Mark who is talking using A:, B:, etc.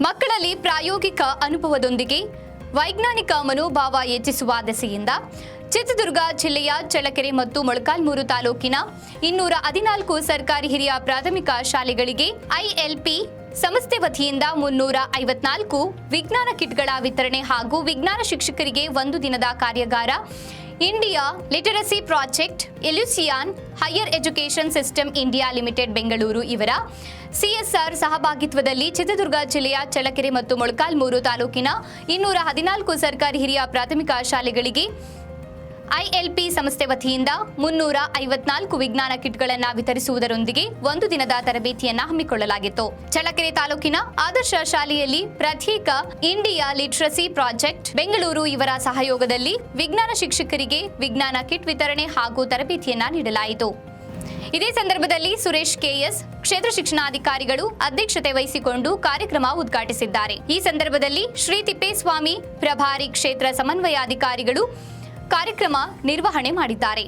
A: ಮಕ್ಕಳಲ್ಲಿ ಪ್ರಾಯೋಗಿಕ ಅನುಭವದೊಂದಿಗೆ ವೈಜ್ಞಾನಿಕ ಮನೋಭಾವ ಹೆಚ್ಚಿಸುವ ದೆಸೆಯಿಂದ ಚಿತ್ರದುರ್ಗ ಜಿಲ್ಲೆಯ ಚಳ್ಳಕೆರೆ ಮತ್ತು ಮೊಳಕಾಲ್ಮೂರು ತಾಲೂಕಿನ ಇನ್ನೂರ ಹದಿನಾಲ್ಕು ಸರ್ಕಾರಿ ಹಿರಿಯ ಪ್ರಾಥಮಿಕ ಶಾಲೆಗಳಿಗೆ ಐಎಲ್ಪಿ ಸಂಸ್ಥೆ ವತಿಯಿಂದ ಮುನ್ನೂರ ಐವತ್ನಾಲ್ಕು ವಿಜ್ಞಾನ ಕಿಟ್ಗಳ ವಿತರಣೆ ಹಾಗೂ ವಿಜ್ಞಾನ ಶಿಕ್ಷಕರಿಗೆ ಒಂದು ದಿನದ ಕಾರ್ಯಾಗಾರ, India literacy project, Ellucian higher education system India limited Bengaluru ಇವರ ಸಿಎಸ್ಆರ್ ಸಹಭಾಗಿತ್ವದಲ್ಲಿ ಚಿತ್ರದುರ್ಗ ಜಿಲ್ಲೆಯ ಚಳ್ಳಕೆರೆ ಮತ್ತು ಮೊಳಕಾಲ್ಮೂರು ತಾಲೂಕಿನ ಇನ್ನೂರ ಹದಿನಾಲ್ಕು ಸರ್ಕಾರಿ ಹಿರಿಯ ಪ್ರಾಥಮಿಕ ಶಾಲೆಗಳಿಗೆ ಐಎಲ್ಪಿ ಸಂಸ್ಥೆ ವತಿಯಿಂದ ಮುನ್ನೂರ ಐವತ್ನಾಲ್ಕು ವಿಜ್ಞಾನ ಕಿಟ್ಗಳನ್ನು ವಿತರಿಸುವುದರೊಂದಿಗೆ ಒಂದು ದಿನದ ತರಬೇತಿಯನ್ನ ಹಮ್ಮಿಕೊಳ್ಳಲಾಗಿತ್ತು. ಚಳ್ಳಕೆರೆ ತಾಲೂಕಿನ ಆದರ್ಶ ಶಾಲೆಯಲ್ಲಿ ಪ್ರತ್ಯೇಕ ಇಂಡಿಯಾ ಲಿಟ್ರಸಿ ಪ್ರಾಜೆಕ್ಟ್, ಬೆಂಗಳೂರು ಇವರ ಸಹಯೋಗದಲ್ಲಿ ವಿಜ್ಞಾನ ಶಿಕ್ಷಕರಿಗೆ ವಿಜ್ಞಾನ ಕಿಟ್ ವಿತರಣೆ ಹಾಗೂ ತರಬೇತಿಯನ್ನ ನೀಡಲಾಯಿತು. ಇದೇ ಸಂದರ್ಭದಲ್ಲಿ ಸುರೇಶ್ ಕೆಎಸ್, ಕ್ಷೇತ್ರ ಶಿಕ್ಷಣಾಧಿಕಾರಿಗಳು ಅಧ್ಯಕ್ಷತೆ ವಹಿಸಿಕೊಂಡು ಕಾರ್ಯಕ್ರಮ ಉದ್ಘಾಟಿಸಿದ್ದಾರೆ. ಈ ಸಂದರ್ಭದಲ್ಲಿ ಶ್ರೀ ತಿಪ್ಪೇಸ್ವಾಮಿ ಪ್ರಭಾರಿ ಕ್ಷೇತ್ರ ಸಮನ್ವಯಾಧಿಕಾರಿಗಳು ಕಾರ್ಯಕ್ರಮ ನಿರ್ವಹಣೆ ಮಾಡಿದ್ದಾರೆ.